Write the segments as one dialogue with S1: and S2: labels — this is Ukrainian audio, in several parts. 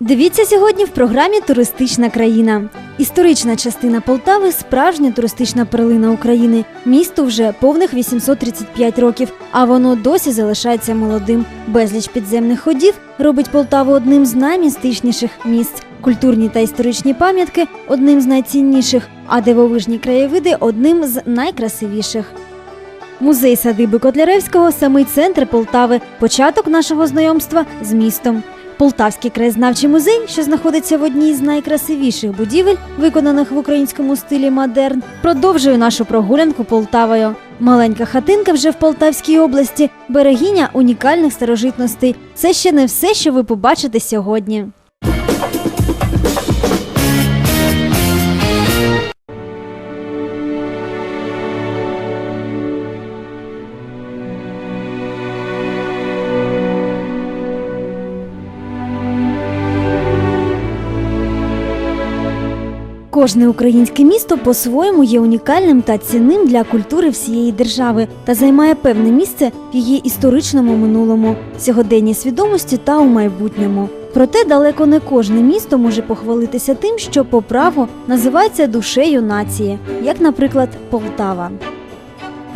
S1: Дивіться сьогодні в програмі Туристична країна. Історична частина Полтави справжня туристична перлина України. Місту вже повних 835 років, а воно досі залишається молодим. Безліч підземних ходів робить Полтаву одним з наймістичніших місць. Культурні та історичні пам'ятки одним з найцінніших, а дивовижні краєвиди одним з найкрасивіших. Музей садиби Котляревського самий центр Полтави, початок нашого знайомства з містом. Полтавський краєзнавчий музей, що знаходиться в одній з найкрасивіших будівель, виконаних в українському стилі модерн, продовжує нашу прогулянку Полтавою. Маленька хатинка вже в Полтавській області, берегиня унікальних старожитностей. Це ще не все, що ви побачите сьогодні. Кожне українське місто по-своєму є унікальним та цінним для культури всієї держави та займає певне місце в її історичному минулому, сьогоденній свідомості та у майбутньому. Проте далеко не кожне місто може похвалитися тим, що по праву називається душею нації, як, наприклад, Полтава.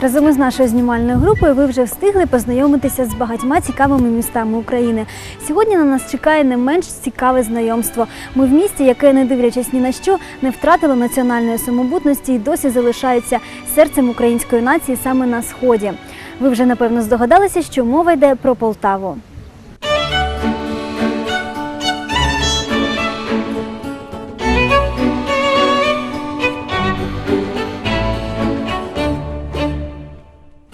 S1: Разом із нашою знімальною групою ви вже встигли познайомитися з багатьма цікавими містами України. Сьогодні на нас чекає не менш цікаве знайомство. Ми в місті, яке, не дивлячись ні на що, не втратило національної самобутності і досі залишається серцем української нації саме на сході. Ви вже напевно здогадалися, що мова йде про Полтаву.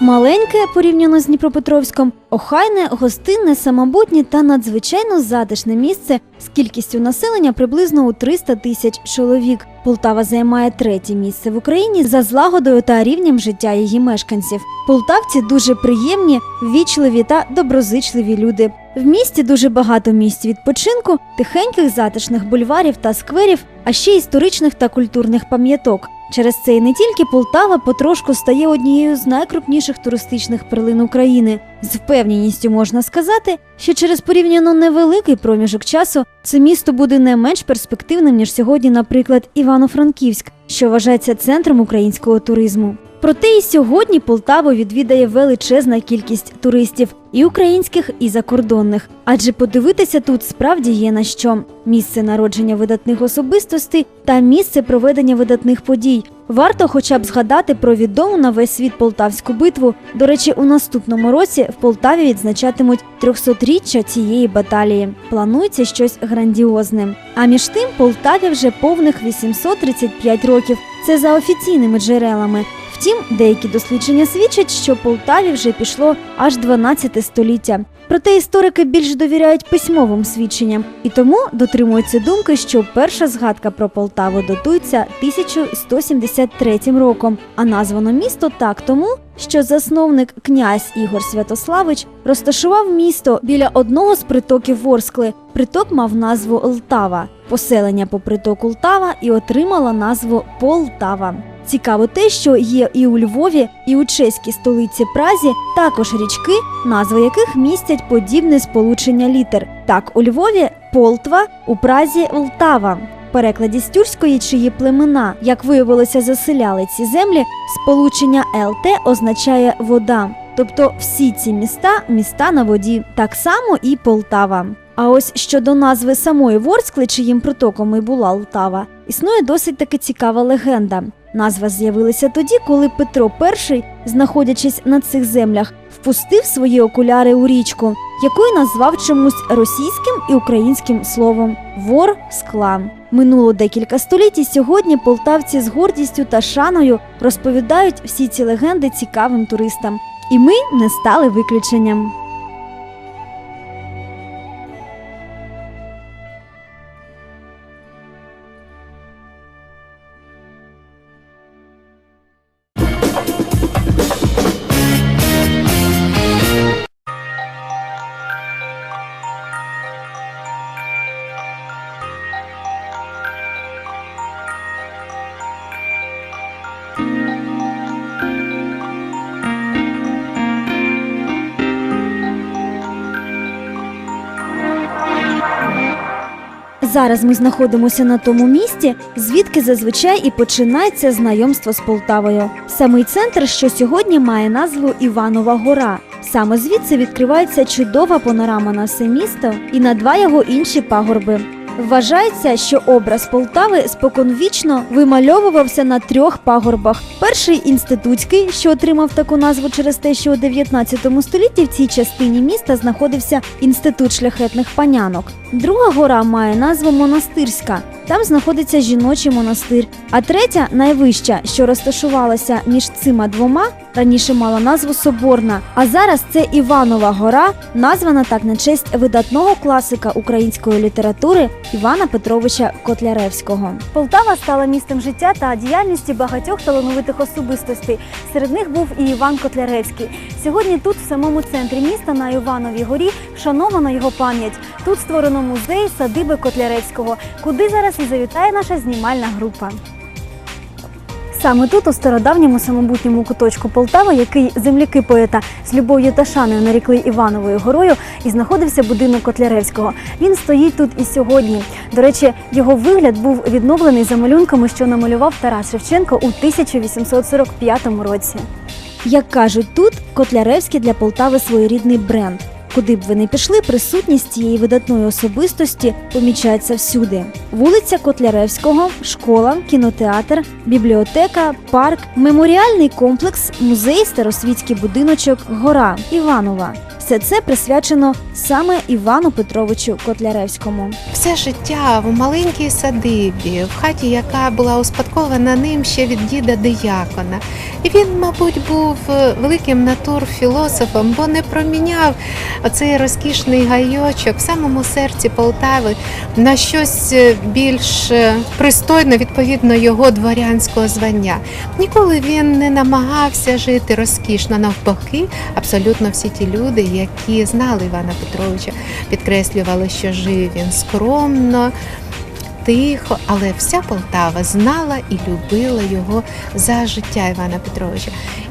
S1: Маленьке порівняно з Дніпропетровськом, охайне, гостинне, самобутнє та надзвичайно затишне місце з кількістю населення приблизно у 300 тисяч чоловік. Полтава займає третє місце в Україні за злагодою та рівнем життя її мешканців. Полтавці дуже приємні, ввічливі та доброзичливі люди. В місті дуже багато місць відпочинку, тихеньких затишних бульварів та скверів, а ще історичних та культурних пам'яток. Через це і не тільки Полтава потрошку стає однією з найкрупніших туристичних перлин України. З впевненістю можна сказати, що через порівняно невеликий проміжок часу це місто буде не менш перспективним ніж сьогодні, наприклад, Івано-Франківськ, що вважається центром українського туризму. Проте і сьогодні Полтаву відвідає величезна кількість туристів і українських, і закордонних. Адже подивитися тут справді є на що: місце народження видатних особистостей та місце проведення видатних подій. Варто хоча б згадати про відому на весь світ полтавську битву. До речі, у наступному році в Полтаві відзначатимуть 300-річчя цієї баталії. Планується щось грандіозне. А між тим Полтаві вже повних 835 років. Це за офіційними джерелами. Втім, деякі дослідження свідчать, що Полтаві вже пішло аж 12 століття. Проте історики більш довіряють письмовим свідченням і тому дотримуються думки, що перша згадка про Полтаву датується 1173 роком, а названо місто так тому, що засновник князь Ігор Святославич розташував місто біля одного з притоків Ворскли. Приток мав назву Лтава. Поселення по притоку Лтава і отримало назву Полтава. Цікаво те, що є і у Львові, і у чеській столиці Празі також річки, назви яких містять подібне сполучення літер. Так, у Львові Полтва, у Празі Лтава. Перекладі з тюркської чиї племена, як виявилося, заселяли ці землі, сполучення ЛТ означає вода. Тобто всі ці міста міста на воді, так само і Полтава. А ось щодо назви самої Ворскли, чиїм притоком і була Лтава, існує досить таки цікава легенда. Назва з'явилася тоді, коли Петро І, знаходячись на цих землях, впустив свої окуляри у річку, яку й назвав чомусь російським і українським словом вор скла. Минуло декілька століть, і сьогодні полтавці з гордістю та шаною розповідають всі ці легенди цікавим туристам. І ми не стали виключенням. Зараз ми знаходимося на тому місці, звідки зазвичай і починається знайомство з Полтавою. Самий центр, що сьогодні має назву Іванова Гора. Саме звідси відкривається чудова панорама на все місто і на два його інші пагорби. Вважається, що образ Полтави споконвічно вимальовувався на трьох пагорбах. Перший інститутський, що отримав таку назву через те, що у 19 столітті в цій частині міста знаходився інститут шляхетних панянок. Друга гора має назву Монастирська. Там знаходиться жіночий монастир. А третя, найвища, що розташувалася між цими двома, раніше мала назву Соборна. А зараз це Іванова гора, названа так на честь видатного класика української літератури Івана Петровича Котляревського. Полтава стала містом життя та діяльності багатьох талановитих особистостей. Серед них був і Іван Котляревський. Сьогодні тут, в самому центрі міста, на Івановій горі, вшановано його пам'ять. Тут створено музей садиби Котляревського, куди зараз і завітає наша знімальна група. Саме тут, у стародавньому самобутньому куточку Полтави, який земляки поета з любов'ю та шаною нарікли Івановою горою, і знаходився будинок Котляревського. Він стоїть тут і сьогодні. До речі, його вигляд був відновлений за малюнками, що намалював Тарас Шевченко у 1845 році. Як кажуть, тут Котляревський для Полтави своєрідний бренд. Куди б ви не пішли, присутність цієї видатної особистості помічається всюди: вулиця Котляревського, школа, кінотеатр, бібліотека, парк, меморіальний комплекс, музей, старосвітський будиночок, гора Іванова. Все це присвячено саме Івану Петровичу Котляревському.
S2: Все життя в маленькій садибі, в хаті, яка була успадкована ним ще від діда диякона. І він, мабуть, був е, великим натурфілософом, бо не проміняв оцей розкішний гайочок в самому серці Полтави на щось е, більш е, пристойне відповідно його дворянського звання. Ніколи він не намагався жити розкішно. Навпаки, абсолютно всі ті люди, які знали Івана Петровича, підкреслювали, що жив він скромно. Тихо, але вся Полтава знала і любила його за життя Івана Петровича.